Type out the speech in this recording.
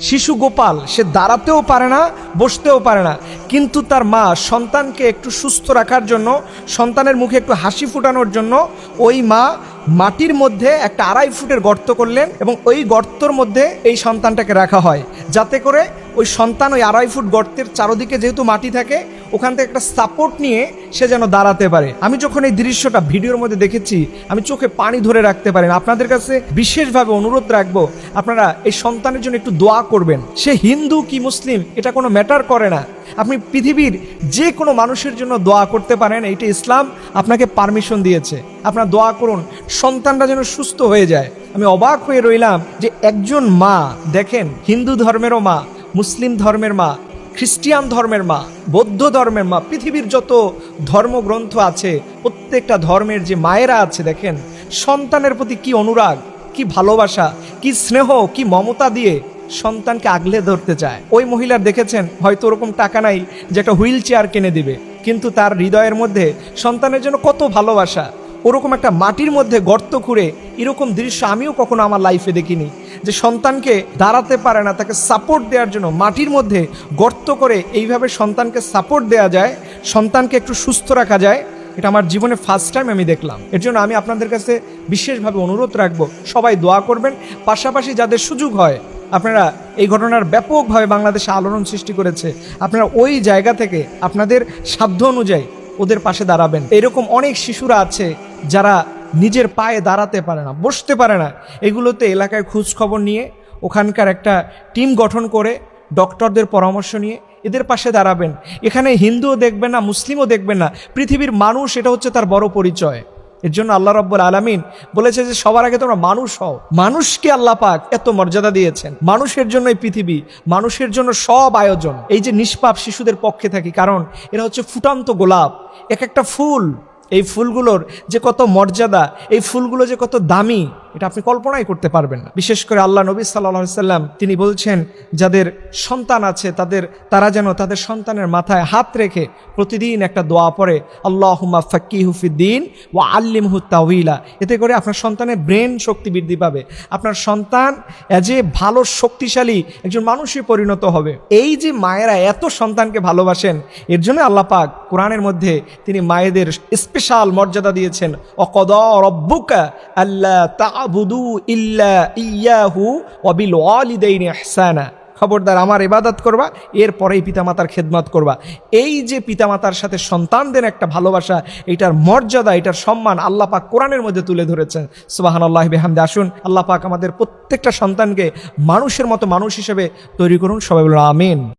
শিশু গোপাল, সে দাঁড়াতেও পারে না, বসতেও পারে না। কিন্তু তার মা সন্তানকে একটু সুস্থ রাখার জন্য, সন্তানের মুখে একটু হাসি ফুটানোর জন্য, ওই মা মাটির মধ্যে একটা আড়াই ফুটের গর্ত করলেন এবং ওই গর্তর মধ্যে এই সন্তানটাকে রাখা হয়। যাতে করে ওই সন্তান ওই আড়াই ফুট গর্তের চারদিকে যেহেতু মাটি থাকে, ওখান থেকে একটা সাপোর্ট নিয়ে সে যেন দাঁড়াতে পারে। আমি যখন এই দৃশ্যটা ভিডিওর মধ্যে দেখেছি, আমি চোখে পানি ধরে রাখতে পারেন আপনাদের কাছে বিশেষভাবে অনুরোধ রাখব, আপনারা এই সন্তানের জন্য একটু দোয়া করবেন। সে হিন্দু কি মুসলিম, এটা কোনো ম্যাটার করে না। আপনি পৃথিবীর যে কোনো মানুষের জন্য দোয়া করতে পারেন, এইটা ইসলাম আপনাকে পারমিশন দিয়েছে। আপনার দোয়া করুন, সন্তানরা যেন সুস্থ হয়ে যায়। আমি অবাক হয়ে রইলাম যে একজন মা, দেখেন, হিন্দু ধর্মেরও মা মুসলিম ধর্মের মা, খ্রিস্টিয়ান ধর্মের মা, বৌদ্ধ ধর্মের মা, পৃথিবীর যত ধর্মগ্রন্থ আছে, প্রত্যেকটা ধর্মের যে মায়েরা আছে, দেখেন, সন্তানের প্রতি কি অনুরাগ, কি ভালোবাসা, কি স্নেহ, কি মমতা দিয়ে সন্তানকে আগলে ধরতে চায়। ওই মহিলার দেখেছেন, হয়তো ওরকম টাকা নাই যে একটা হুইল চেয়ার কিনে দিবে, কিন্তু তার হৃদয়ের মধ্যে সন্তানের জন্য কত ভালোবাসা, ওরকম একটা মাটির মধ্যে গর্ত খুঁড়ে এরকম দৃশ্য আমিও কখনো আমার লাইফে দেখিনি। যে সন্তানকে দাঁড়াতে পারে না, তাকে সাপোর্ট দেওয়ার জন্য মাটির মধ্যে গর্ত করে এইভাবে সন্তানকে সাপোর্ট দেওয়া যায়, সন্তানকে একটু সুস্থ রাখা যায়, এটা আমার জীবনে ফার্স্ট টাইম আমি দেখলাম। এর জন্য আমি আপনাদের কাছে বিশেষভাবে অনুরোধ রাখব, সবাই দোয়া করবেন। পাশাপাশি যাদের সুযোগ হয়, আপনারা এই ঘটনার ব্যাপকভাবে বাংলাদেশে আলোড়ন সৃষ্টি করেছে, আপনারা ওই জায়গা থেকে আপনাদের সাধ্য অনুযায়ী ওদের পাশে দাঁড়াবেন। এরকম অনেক শিশুরা আছে যারা নিজের পায়ে দাঁড়াতে পারে না, বসতে পারে না। এগুলোতে এলাকায় খোঁজ খবর নিয়ে ওখানকার একটা টিম গঠন করে, ডক্টরদের পরামর্শ নিয়ে এদের পাশে দাঁড়াবেন। এখানে হিন্দুও দেখবেন না, মুসলিমও দেখবেন না। পৃথিবীর মানুষ, এটা হচ্ছে তার বড় পরিচয়। এর জন্য আল্লাহ রব্বুল আলামিন বলেছে যে, সবার আগে তোমরা মানুষ হও। মানুষকে আল্লাহ পাক এত মর্যাদা দিয়েছেন। মানুষের জন্য এই পৃথিবী, মানুষের জন্য সব আয়োজন। এই যে নিষ্পাপ শিশুদের পক্ষে থাকি, কারণ এরা হচ্ছে ফুটান্ত গোলাপ এক একটা ফুল। এই ফুলগুলোর যে কত মর্যাদা এই ফুলগুলো যে কত দামি এটা আপনি কল্পনাই করতে পারবেন না। বিশেষ করে আল্লাহ নবী সাল্লা সাল্লাম, তিনি বলছেন, যাদের সন্তান আছে, তাদের, তারা যেন তাদের সন্তানের মাথায় হাত রেখে প্রতিদিন একটা দোয়া পড়ে, আল্লাহুম্মা ফাক্কি হুফিদ্দিন ও আল্লিমহু তাউইলা এতে করে আপনার সন্তানের ব্রেন শক্তি বৃদ্ধি পাবে। আপনার সন্তান অ্যাজ এ ভালো শক্তিশালী একজন মানুষে পরিণত হবে। এই যে মায়েরা এত সন্তানকে ভালোবাসেন, এর জন্য আল্লাহ পাক কোরআনের মধ্যে তিনি মায়েদের স্পেশাল মর্যাদা দিয়েছেন, অকদ রব্বুকা আল্লাহ তাবুদু ইল্লা ইয়াহু ওয়াবিল ওয়ালিদাইনি ইহসানা। খবরদার, আমার ইবাদত করবা, এরপরেই পিতামাতার খেদমত করবা। এই যে পিতামাতার সাথে সন্তানদের একটা ভালোবাসা, এটার মর্যাদা, এটার সম্মান আল্লাহ পাক কোরআনের মধ্যে তুলে ধরেছেন। সুবাহান আল্লাহ বেহামদে, আসুন, আল্লাহ পাক আমাদের প্রত্যেকটা সন্তানকে মানুষের মতো মানুষ হিসেবে তৈরি করুন। সবাই বলুন, আমিন।